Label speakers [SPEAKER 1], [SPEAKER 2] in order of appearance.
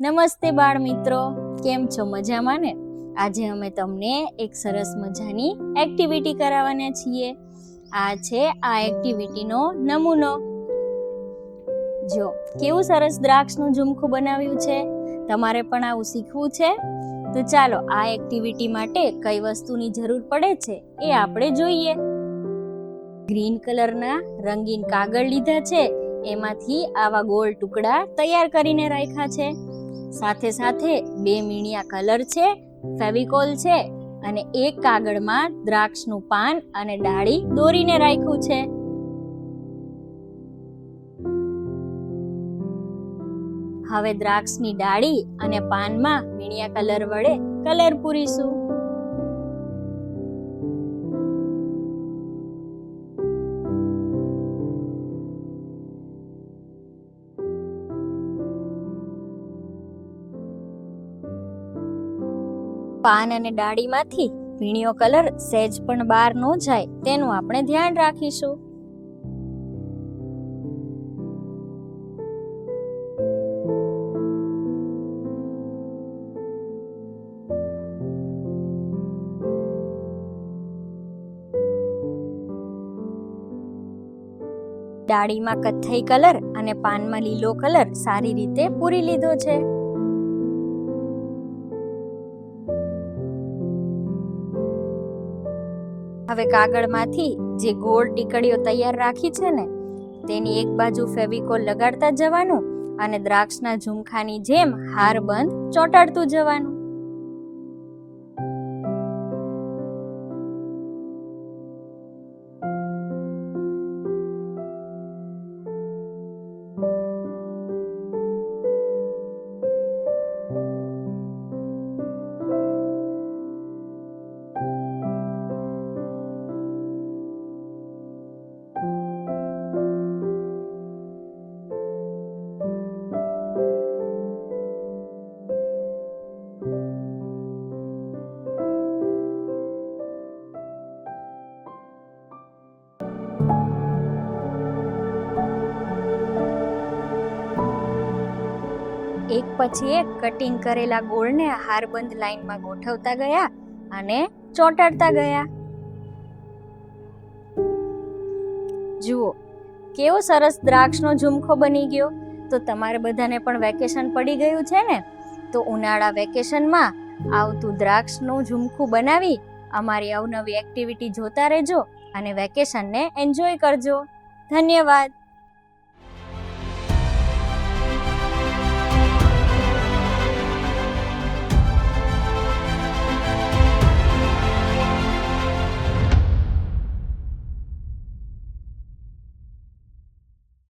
[SPEAKER 1] નમસ્તે બાળ મિત્રો કેમ છો મજામાં ને? આજે અમે તમને એક સરસ મજાની એક્ટિવિટી કરાવવાના છીએ. આ છે આ એક્ટિવિટીનો નમૂનો. જો, કેવું સરસ દ્રાક્ષનું ઝુમખું બનાવ્યું છે? તમારે પણ આવું શીખવું છે? તો ચાલો, આ એક્ટિવિટી માટે કઈ વસ્તુની જરૂર પડે છે એ આપણે જોઈએ. ગ્રીન કલરના રંગીન કાગળ લીધા છે. એમાંથી આવા ગોળ ટુકડા તૈયાર કરીને રાખ્યા છે. સાથે સાથે બે મીણિયા કલર છે, ફેવિકોલ છે અને એક કાગળમાં દ્રાક્ષનું પાન અને ડાળી દોરીને રાખ્યું છે. હવે દ્રાક્ષની ડાળી અને પાનમાં મીણિયા કલર વડે કલર પૂરીશું. પાન અને ડાળીમાંથી ભીણીયો કલર સહેજ પણ બહાર ન જાય, તેનું આપણે ધ્યાન રાખીશું. ડાળીમાં કથ્થઈ કલર અને પાનમાં લીલો કલર સારી રીતે પૂરી લીધો છે. હવે કાગળમાંથી જે ગોળ ટીકડીઓ તૈયાર રાખી છે ને, તેની એક બાજુ ફેવિકોલ લગાડતા જવાનું અને દ્રાક્ષના ઝુમખાની જેમ હાર બંધ ચોંટાડતું જવાનું. એક પછી એક કટિંગ કરેલા ગોળને હારબંધ લાઈનમાં ગોઠવતા ગયા અને ચોંટાડતા ગયા. જુઓ, કેવો સરસ દ્રાક્ષનો ઝુમખો બની ગયો. તો તમારે બધાને પણ વેકેશન પડી ગયું છે ને? તો ઉનાળા વેકેશનમાં આવતું દ્રાક્ષનું ઝુમખું બનાવી અમારી અવનવી એક્ટિવિટી જોતા રહેજો અને વેકેશનને એન્જોય કરજો. ધન્યવાદ.